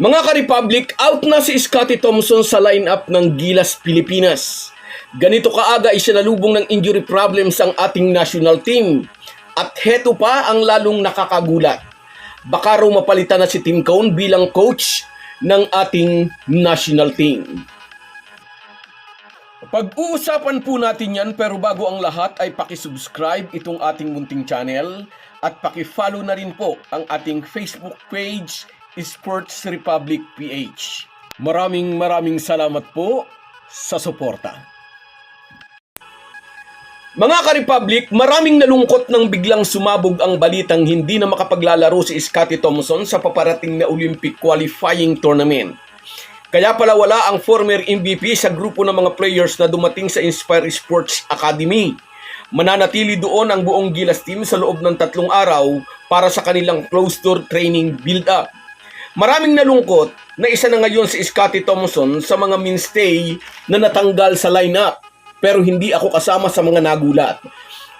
Mga ka-Republic, out na si Scottie Thompson sa lineup ng Gilas Pilipinas. Ganito kaaga ay sinalubong ng injury problems ang ating national team. At heto pa ang lalong nakakagulat. Baka raw mapalitan na si Tim Cone bilang coach ng ating national team. Pag-uusapan po natin yan pero bago ang lahat ay pakisubscribe itong ating munting channel at pakifollow na rin po ang ating Facebook page Sports Republic PH. Maraming maraming salamat po sa suporta. Mga ka-Republic, maraming nalungkot nang biglang sumabog ang balitang hindi na makapaglalaro si Scottie Thompson sa paparating na Olympic qualifying tournament. Kaya pala wala ang former MVP sa grupo ng mga players na dumating sa Inspire Sports Academy. Mananatili doon ang buong Gilas team sa loob ng tatlong araw para sa kanilang closed-door training build-up. Maraming nalungkot na isa na ngayon si Scottie Thompson sa mga mainstay na natanggal sa lineup pero hindi ako kasama sa mga nagulat.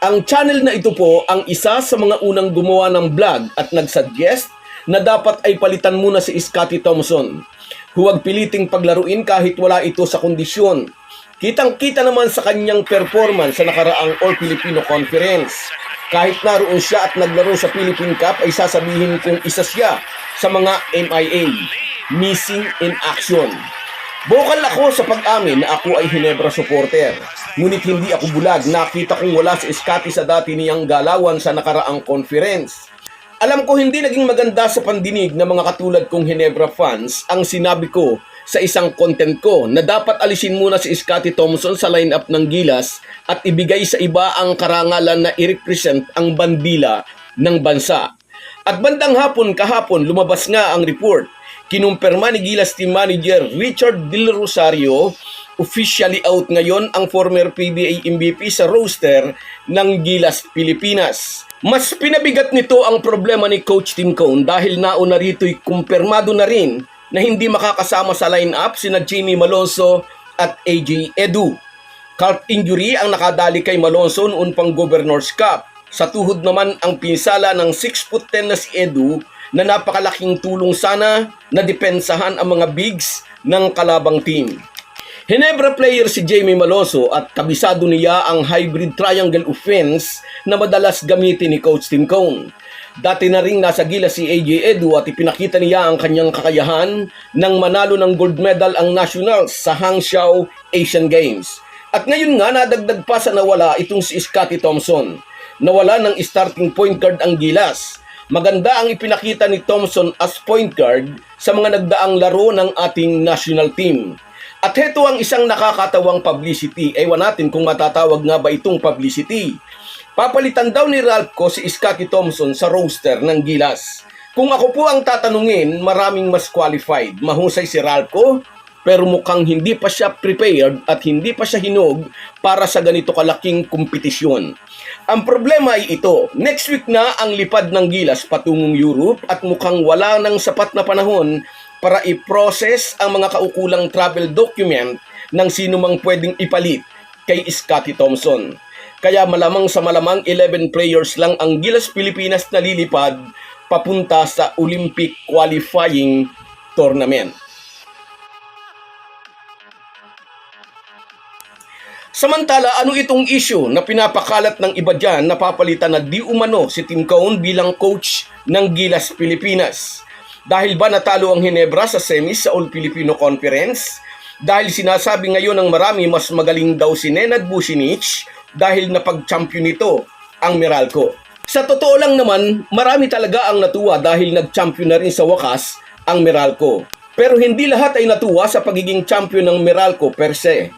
Ang channel na ito po ang isa sa mga unang gumawa ng vlog at nagsuggest na dapat ay palitan muna si Scottie Thompson. Huwag piliting paglaruin kahit wala ito sa kondisyon. Kitang-kita naman sa kanyang performance sa nakaraang All Filipino Conference. Kahit naroon siya at naglaro sa Philippine Cup ay sasabihin kong isa siya sa mga MIA, Missing in Action. Bukal ako sa pag-amin na ako ay Hinebra supporter. Ngunit hindi ako bulag, nakita kong wala si Scotty sa dati niyang galawan sa nakaraang conference. Alam ko hindi naging maganda sa pandinig ng mga katulad kong Hinebra fans ang sinabi ko sa isang content ko na dapat alisin muna si Scotty Thompson sa lineup ng Gilas at ibigay sa iba ang karangalan na i-represent ang bandila ng bansa. At bandang hapon kahapon lumabas nga ang report kinumpirma ni Gilas Team Manager Richard Del Rosario, officially out ngayon ang former PBA MVP sa roster ng Gilas Pilipinas. Mas pinabigat nito ang problema ni Coach Tim Cone dahil nauna rito'y kumpirmado na rin na hindi makakasama sa lineup sina Jimmy Malonzo at AJ Edu. Calf injury ang nakadali kay Malonzo noon pang Governor's Cup. Sa tuhod naman ang pinsala ng 6'10 na si Edu na napakalaking tulong sana na depensahan ang mga bigs ng kalabang team. Hinebra player si Jamie Maloso at kabisado niya ang hybrid triangle offense na madalas gamitin ni Coach Tim Cone. Dati na ring nasa gila si AJ Edu at ipinakita niya ang kanyang kakayahan nang manalo ng gold medal ang nationals sa Hangzhou Asian Games. At ngayon nga nadagdag pa sa nawala itong si Scottie Thompson. Nawala ng starting point guard ang gilas Maganda ang ipinakita ni Thompson as point guard sa mga nagdaang laro ng ating national team. At heto ang isang nakakatawang publicity. Ewan natin kung matatawag nga ba itong publicity. Papalitan daw ni Ralph ko si Scottie Thompson sa roster ng Gilas. Kung ako po ang tatanungin, maraming mas qualified. Mahusay si Ralph ko, pero mukhang hindi pa siya prepared at hindi pa siya hinog para sa ganito kalaking kompetisyon. Ang problema ay ito, next week na ang lipad ng Gilas patungong Europe at mukhang wala ng sapat na panahon para i-process ang mga kaukulang travel document ng sino mang pwedeng ipalit kay Scottie Thompson. Kaya malamang sa malamang 11 players lang ang Gilas Pilipinas na lilipad papunta sa Olympic qualifying tournament. Samantala, ano itong issue na pinapakalat ng iba dyan na papalitan na di umano si Tim Cone bilang coach ng Gilas Pilipinas? Dahil ba natalo ang Hinebra sa semis sa All Filipino Conference? Dahil sinasabi ngayon ng marami mas magaling daw si Nenad Businich dahil napag-champion nito ang Meralco. Sa totoo lang naman, marami talaga ang natuwa dahil nag-champion na rin sa wakas ang Meralco. Pero hindi lahat ay natuwa sa pagiging champion ng Meralco per se.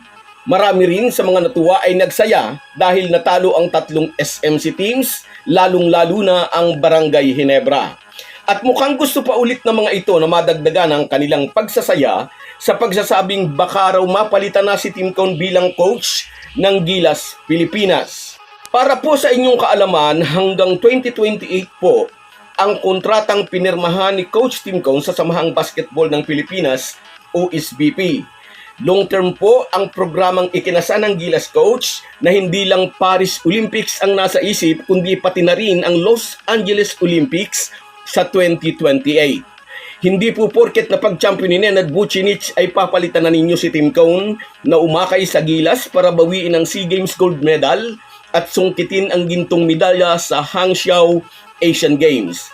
Marami rin sa mga natuwa ay nagsaya dahil natalo ang tatlong SMC teams, lalong-lalo na ang Barangay Hinebra. At mukhang gusto pa ulit ng mga ito na madagdagan ang kanilang pagsasaya sa pagsasabing baka raw mapalitan na si Tim Cone bilang coach ng Gilas, Pilipinas. Para po sa inyong kaalaman, hanggang 2028 po ang kontratang pinirmahan ni Coach Tim Cone sa Samahang Basketball ng Pilipinas, OSBP. Long term po ang programang ikinasa ng Gilas Coach na hindi lang Paris Olympics ang nasa isip kundi pati na rin ang Los Angeles Olympics sa 2028. Hindi po porket na pag-champion ni Nenad Vucinic ay papalitan na ninyo si Tim Cone na umakay sa gilas para bawiin ang SEA Games gold medal at sungkitin ang gintong medalya sa Hangzhou Asian Games.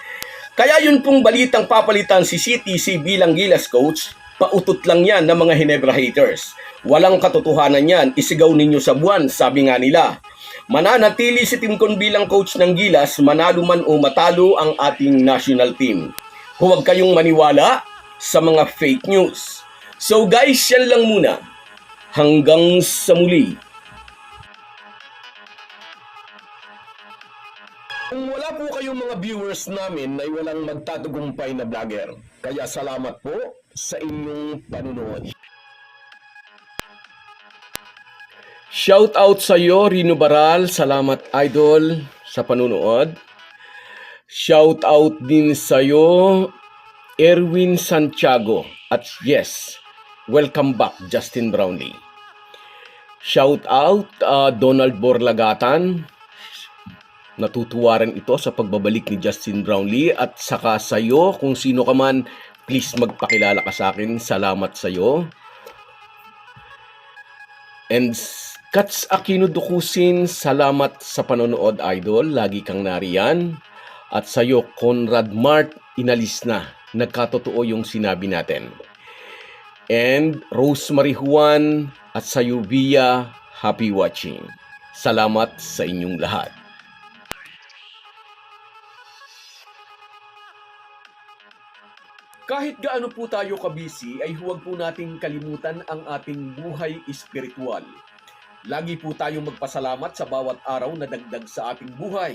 Kaya yun pong balitang papalitan si CTC bilang gilas coach, pautot lang yan ng mga Hinebra haters. Walang katotohanan yan, isigaw ninyo sa buwan, sabi nga nila. Mananatili si Tim Con bilang coach ng Gilas, manalo man o matalo ang ating national team. Huwag kayong maniwala sa mga fake news. So guys, yan lang muna. Hanggang sa muli. Kung wala po kayong mga viewers namin ay walang magtatagumpay na vlogger. Kaya salamat po sa inyong panunood. Shout out sa iyo, Rino Baral. Salamat, idol, sa panunood. Shout out din sa iyo, Erwin Santiago. At yes, welcome back, Justin Brownlee. Shout out, uh, Donald Borlagatan. Natutuwa rin ito sa pagbabalik ni Justin Brownlee at saka sa iyo, kung sino ka man, please magpakilala ka sa akin. Salamat sa iyo. And Kats Aquino Dukusin, salamat sa panonood, idol. Lagi kang nariyan. At sa'yo, Conrad Mart, inalis na. Nagkatotoo yung sinabi natin. And Rosemary Juan at sa'yo, Via, happy watching. Salamat sa inyong lahat. Kahit gaano po tayo kabisi ay huwag po nating kalimutan ang ating buhay espiritual. Lagi po tayong magpasalamat sa bawat araw na dagdag sa ating buhay.